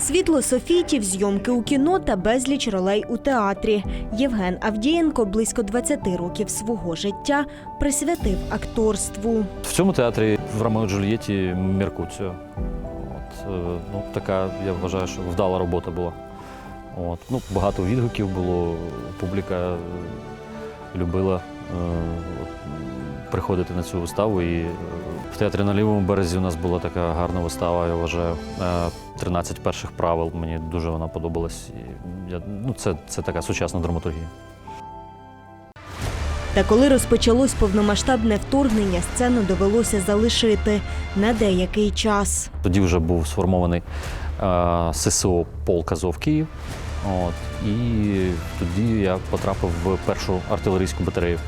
Світло софітів, зйомки у кіно та безліч ролей у театрі. Євген Авдієнко близько 20 років свого життя присвятив акторству. В цьому театрі в Ромео Джульєті Меркуціо. От, е, ну, така, я вважаю, що вдала робота була. От, ну, багато відгуків було, публіка е, любила е, приходити на цю виставу. І в театрі на лівому березі у нас була така гарна вистава, я вважаю. Е, 13 перших правил. Мені дуже вона подобалась. І я, ну, це, це така сучасна драматургія. Та коли розпочалось повномасштабне вторгнення, сцену довелося залишити на деякий час. Тоді вже був сформований е, ССО полк Азов Київ. От, і тоді я потрапив в першу артилерійську батарею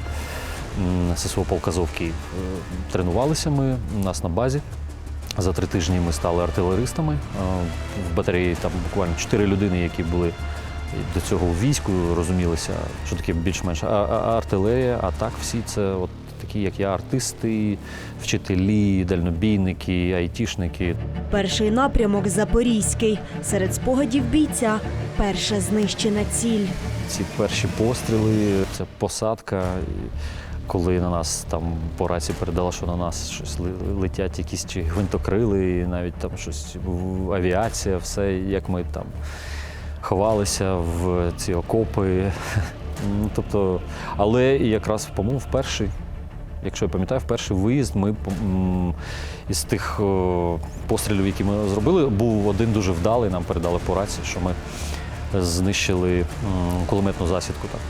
ССО полк Азов Київ. Е, Тренувалися ми у нас на базі. За три тижні ми стали артилеристами. Е, В батареї там буквально чотири людини, які були до цього в війську, розумілися, що таке більш-менш артилерія, а так всі це от такі, як я, артисти, вчителі, дальнобійники, айтішники. Перший напрямок Запорізький. Серед спогадів бійця перша знищена ціль. Ці перші постріли, це посадка. І коли на нас там по рації передала, що на нас щось летять якісь чи гвинтокрили, і навіть там щось авіація, все як ми там ховалися в ці окопи. Ну, тобто, але якраз, по-моєму, в перший, якщо я пам'ятаю, в перший виїзд ми із тих пострілів, які ми зробили, був один дуже вдалий. Нам передали по рації, що ми знищили кулеметну засідку. Там.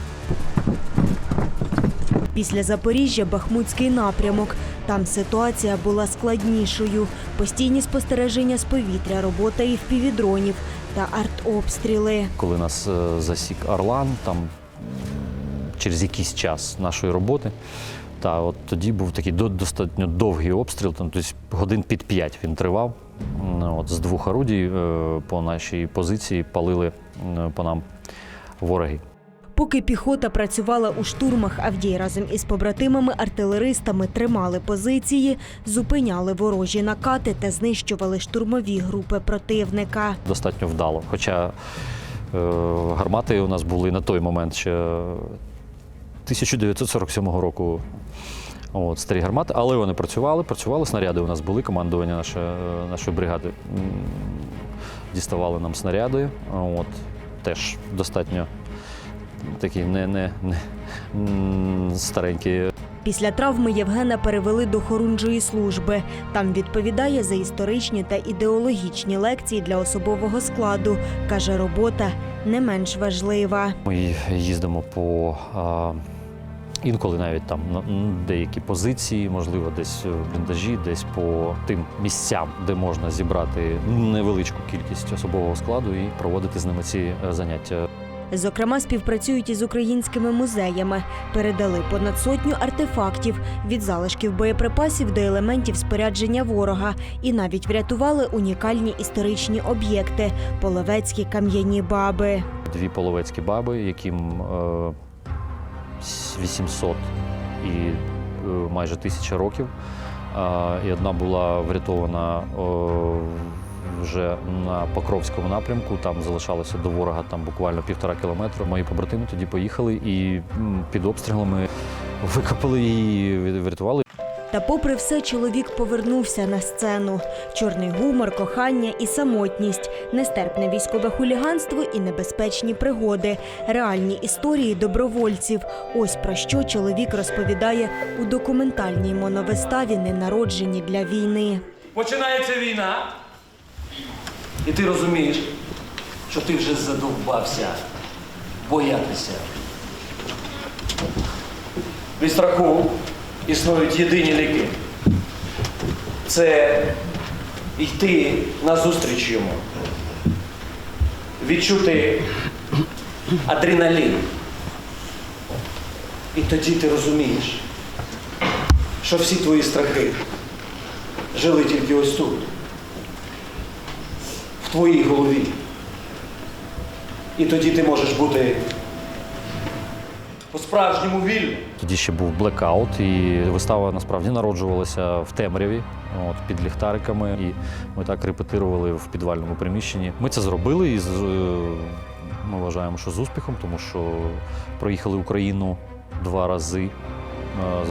Після Запоріжжя Бахмутський напрямок. Там ситуація була складнішою. Постійні спостереження з повітря, робота і впівдронів та артобстріли. Коли нас е, засік Орлан, там через якийсь час нашої роботи. Та от тоді був такий достатньо довгий обстріл, там тобто годин під п'ять він тривав. От, з двох орудій е, по нашій позиції палили по нам вороги. Поки піхота працювала у штурмах, Авдій разом із побратимами-артилеристами тримали позиції, зупиняли ворожі накати та знищували штурмові групи противника. достатньо вдало. Хоча е, гармати у нас були на той момент ще 1947 року. От, старі гармати, але вони працювали, працювали, снаряди у нас були, командування наше, е, нашої бригади діставали нам снаряди. От, теж достатньо такі не, не, не старенькі Після травми Євгена перевели до хорунжої служби. Там відповідає за історичні та ідеологічні лекції для особового складу. Каже, робота не менш важлива. Ми їздимо по а, інколи навіть там на деякі позиції, можливо, десь в бліндажі, десь по тим місцям, де можна зібрати невеличку кількість особового складу і проводити з ними ці е, заняття. Зокрема, співпрацюють із українськими музеями. Передали понад сотню артефактів від залишків боєприпасів до елементів спорядження ворога, і навіть врятували унікальні історичні об'єкти половецькі кам'яні баби. Дві половецькі баби, яким е, 800 і е, майже тисяча років. І одна була врятована вже на Покровському напрямку. Там залишалося до ворога там буквально півтора кілометра. Мої побратими тоді поїхали і під обстрілами викопали її, врятували. Та, попри все, чоловік повернувся на сцену. Чорний гумор, кохання і самотність, нестерпне військове хуліганство і небезпечні пригоди, реальні історії добровольців. Ось про що чоловік розповідає у документальній моновиставі Ненароджені для війни. Починається війна, і ти розумієш, що ти вже задовбався боятися. Від страху існують єдині ліки. Це йти назустріч йому, відчути адреналін. І тоді ти розумієш, що всі твої страхи жили тільки ось тут, твоїй голові. І тоді ти можеш бути по-справжньому вільним. Тоді ще був блекаут, і вистава насправді народжувалася в темряві. от, під ліхтариками. І ми так репетирували в підвальному приміщенні. Ми це зробили і е, ми вважаємо, що з успіхом, тому що проїхали Україну два рази е,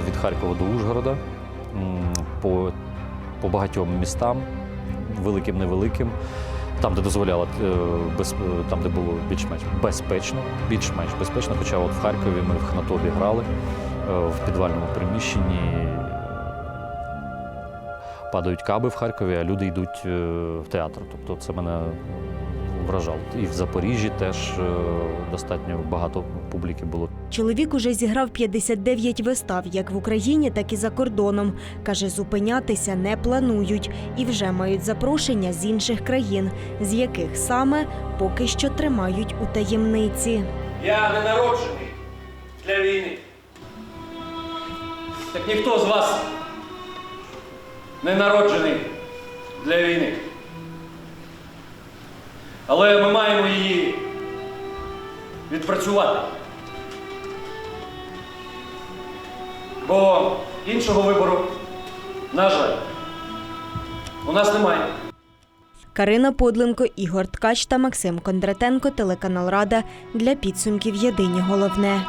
від Харкова до Ужгорода по, по багатьом містам, великим, невеликим. Там, де дозволяло, е, без, е, там, де було більш-менш безпечно, більш-менш безпечно. Хоча от в Харкові ми в Хнатобі грали е, в підвальному приміщенні. Падають каби в Харкові, а люди йдуть в театр. Тобто це мене вражало. І в Запоріжжі теж е, достатньо багато публіки було. Чоловік уже зіграв 59 вистав, як в Україні, так і за кордоном. Каже, зупинятися не планують і вже мають запрошення з інших країн, з яких саме поки що тримають у таємниці. Я не народжений для війни. Так ніхто з вас не народжений для війни. Але ми маємо її відпрацювати. Бо іншого вибору, на жаль, у нас немає. Карина Подленко, Ігор Ткач та Максим Кондратенко, телеканал Рада для підсумків Єдині головне.